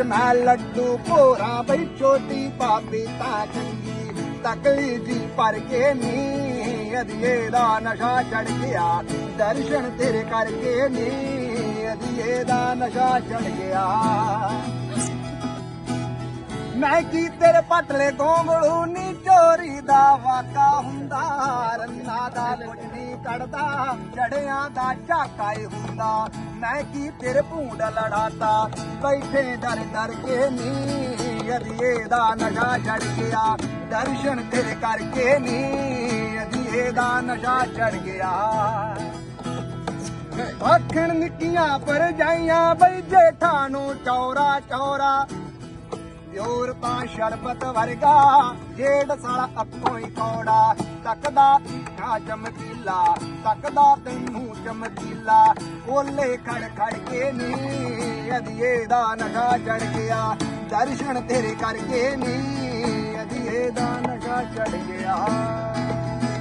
ਵਿੱਚ ਮੈਂ ਲੱਡੂ ਭੋਰਾ ਬਈ ਛੋਟੀ ਭਾਬੀ ਤਾਂ ਚੰਗੀ ਤਕਲੀ ਜੀ ਪਰ ਕੇ ਨੀ। ਅਧੀਏ ਦਾ ਨਸ਼ਾ ਚੜ ਗਿਆ, ਦਰਸ਼ਨ ਤੇਰੇ ਕਰਕੇ ਨੀ। ਅਧੀਏ ਦਾ ਨਸ਼ਾ ਚੜ ਗਿਆ। ਮੈਂ ਕੀ ਤੇਰੇ ਪਟਲੇ ਗੋਂਗਲੂ ਨੀ ਚੋਰੀ ਦਾ ਵਾਕਾ ਹੁੰਦਾ? ਰੰਨਾ ਦਾ ਕੁਝ ਨਹੀਂ ਕੱਢਦਾ, ਜੜਿਆਂ ਦਾ ਝਾਕਾ ਏ ਹੁੰਦਾ। ਮੈਂ ਕੀ ਤੇਰੇ ਭੂੰਡ ਲੜਾਤਾ? ਬੈਠੇ ਡਰ ਡਰ ਕੇ ਨੀ, ਅਧੀਏ ਦਾ ਨਸ਼ਾ ਚੜ ਗਿਆ। ਦਰਸ਼ਨ ਤੇਰੇ ਕਰਕੇ ਨੀ, ਅਧੀਏ ਦਾ ਨਸ਼ਾ ਚੜ ਗਿਆ। ਆਖਣ ਨਿੱਕੀਆਂ ਪਰ ਜਾਈਆਂ ਬਈ ਜੇਠਾਂ ਨੂੰ ਚੌਰਾ ਚੌਰਾ। ਚੋਰ ਤਾਂ ਸ਼ਰਬਤ ਵਰਗਾ। ਜੇੜ ਸਾਲਾ ਅੱਖੋਂ ਹੀ ਕੌੜਾ। ਤੱਕਦਾ ਇੱਕਾ ਚਮਕੀਲਾ। ਤੱਕਦਾ ਤੈਨੂੰ ਚਮਕੀਲਾ। ਓਲੇ ਖੜ ਖੜ ਕੇ ਨੀ। ਅਧੀਏ ਦਾ ਨਗਾ ਚੜ ਗਿਆ। ਦਰਸ਼ਨ ਤੇਰੇ ਕਰਕੇ ਨੀ। ਅਧੀਏ ਦਾ ਨਗਾ ਚੜ